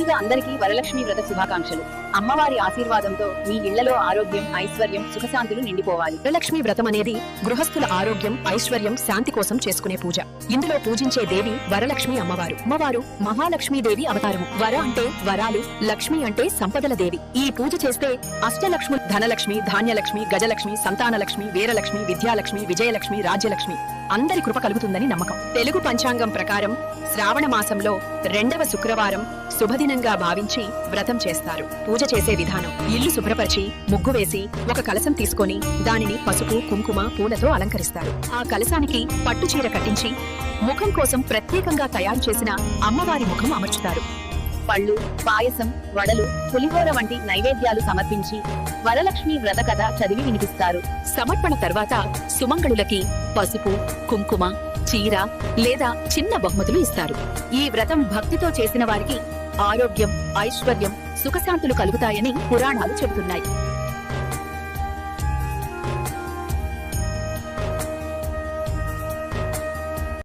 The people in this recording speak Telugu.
ముందుగా అందరికీ వరలక్ష్మి వ్రత శుభాకాంక్షలు. అమ్మవారి ఆశీర్వాదంతో మీ ఇళ్ళలో ఆరోగ్యం ఐశ్వర్యం సుఖశాంతులు నిండిపోవాలి. వరలక్ష్మి వ్రతం అనేది గృహస్థుల ఆరోగ్యం ఐశ్వర్యం శాంతి కోసం చేసుకునే పూజ. ఇందులో పూజించే దేవి వరలక్ష్మి అమ్మవారు. అమ్మవారు మహాలక్ష్మీదేవి అవతారము. వర అంటే వరాలు లక్ష్మి అంటే సంపదల దేవి. ఈ పూజ చేస్తే అష్టలక్ష్మి ధనలక్ష్మి ధాన్యలక్ష్మి గజలక్ష్మి సంతానలక్ష్మి వీరలక్ష్మి విద్యాలక్ష్మి విజయలక్ష్మి రాజ్యలక్ష్మి. అందరి కృప కలుగుతుందని నమ్మకం. తెలుగు పంచాంగం ప్రకారం శ్రావణ మాసంలో రెండవ శుక్రవారం శుభదినంగా భావించి వ్రతం చేస్తారు. పూజ చేసే విధానం ఇల్లు శుభ్రపరిచి ముగ్గు వేసి ఒక కలసం తీసుకొని దానిని పసుపు కుంకుమ పూలతో అలంకరిస్తారు. ఆ కలసానికి పట్టుచీర కట్టించి ముఖం కోసం ప్రత్యేకంగా తయారు చేసిన అమ్మవారి ముఖం అమర్చుతారు. పళ్ళు పాయసం వడలు పులిహోర వంటి నైవేద్యాలు సమర్పించి వరలక్ష్మి వ్రత కథ చదివి వినిపిస్తారు. సమర్పణ తర్వాత సుమంగళులకి పసుపు కుంకుమ చీర లేదా చిన్న బహుమతులు ఇస్తారు. ఈ వ్రతం భక్తితో చేసిన వారికి ఆరోగ్యం ఐశ్వర్యం సుఖశాంతులు కలుగుతాయని పురాణాలు చెబుతున్నాయి.